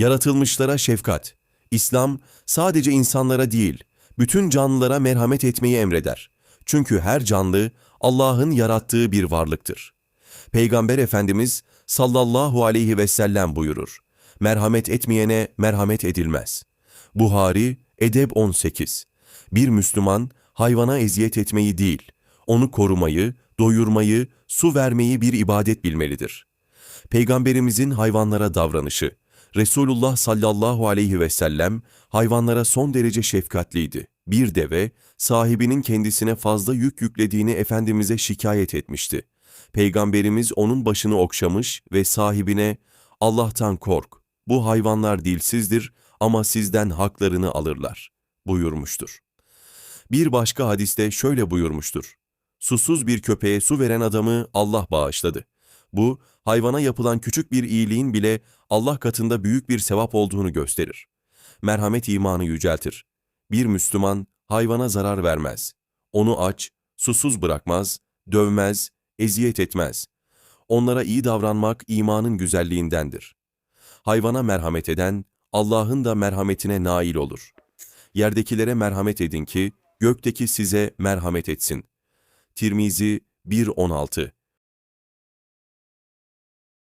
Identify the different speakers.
Speaker 1: Yaratılmışlara şefkat. İslam sadece insanlara değil, bütün canlılara merhamet etmeyi emreder. Çünkü her canlı Allah'ın yarattığı bir varlıktır. Peygamber Efendimiz sallallahu aleyhi ve sellem buyurur. Merhamet etmeyene merhamet edilmez. Buhari, Edeb 18. Bir Müslüman hayvana eziyet etmeyi değil, onu korumayı, doyurmayı, su vermeyi bir ibadet bilmelidir. Peygamberimizin hayvanlara davranışı, Resulullah sallallahu aleyhi ve sellem hayvanlara son derece şefkatliydi. Bir deve, sahibinin kendisine fazla yük yüklediğini Efendimiz'e şikayet etmişti. Peygamberimiz onun başını okşamış ve sahibine, Allah'tan kork, bu hayvanlar dilsizdir ama sizden haklarını alırlar, buyurmuştur. Bir başka hadiste şöyle buyurmuştur. Susuz bir köpeğe su veren adamı Allah bağışladı. Bu, hayvana yapılan küçük bir iyiliğin bile Allah katında büyük bir sevap olduğunu gösterir. Merhamet imanı yüceltir. Bir Müslüman hayvana zarar vermez. Onu aç, susuz bırakmaz, dövmez, eziyet etmez. Onlara iyi davranmak imanın güzelliğindendir. Hayvana merhamet eden, Allah'ın da merhametine nail olur. Yerdekilere merhamet edin ki, gökteki size merhamet etsin. Tirmizi 1.16